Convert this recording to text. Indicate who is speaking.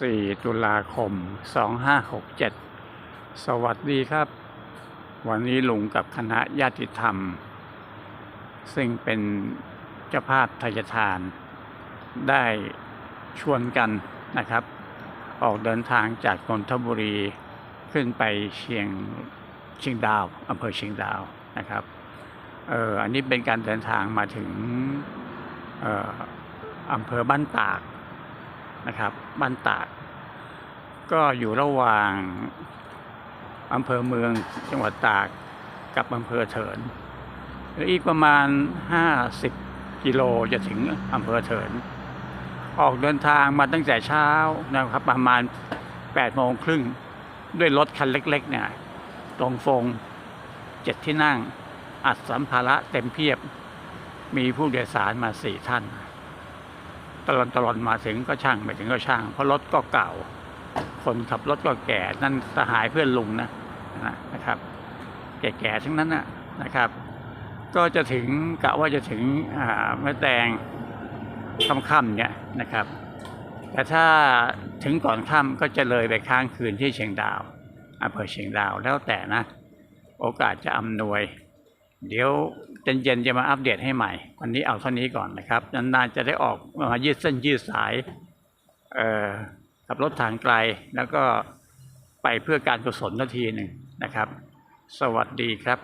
Speaker 1: 4 ตุลาคม 2567 สวัสดีครับ วันนี้ลุงกับคณะญาติธรรม ซึ่งเป็นเจ้าภาพทายทาน ได้ชวนกันนะครับ ออกเดินทางจากนนทบุรีขึ้นไปเชียงเชียงดาวอำเภอเชียงดาวนะครับเอออันนี้เป็นการเดินทางมาถึงอออำเภอบ้านตาก นะครับบ้านตาก ก็อยู่ระหว่างอำเภอเมืองจังหวัดตากกับอำเภอเถินหลืออีกประมาณ 50 กิโลจะถึงอำเภอเถิน ออกเดินทางมาตั้งแต่เช้านะครับประมาณ8โมงครึ่งด้วยรถคันเล็ก ๆ เนี่ย ตรงฟงเจ็ดที่นั่ง อัดสัมภาระเต็มเพียบ มีผู้โดยสารมาสี่ท่าน ตลอดตลอดมาถึงก็ช่างไปถึงก็ช่าง เพราะรถก็เก่า คนขับรถก็แก่นั่นสหายเพื่อนลุงนะนะครับ แก่ๆทั้งนั้นนะนะครับ ก็จะถึงกะว่าจะถึงแม่แตงค่ำๆเนี่ยนะครับ แต่ถ้าถึงก่อนค่ำก็จะเลยไปค้างคืนที่เชียงดาวอำเภอเชียงดาวแล้วแต่นะ โอกาสจะอำนวย เดี๋ยวเย็นๆจะมาอัปเดตให้ใหม่ วันนี้เอาเท่านี้ก่อนนะครับนานๆจะได้ออกมายืดเส้นยืดสายเอ่อขับรถทางไกลแล้วก็ไปเพื่อการกุศลนาทีหนึ่งนะครับ สวัสดีครับ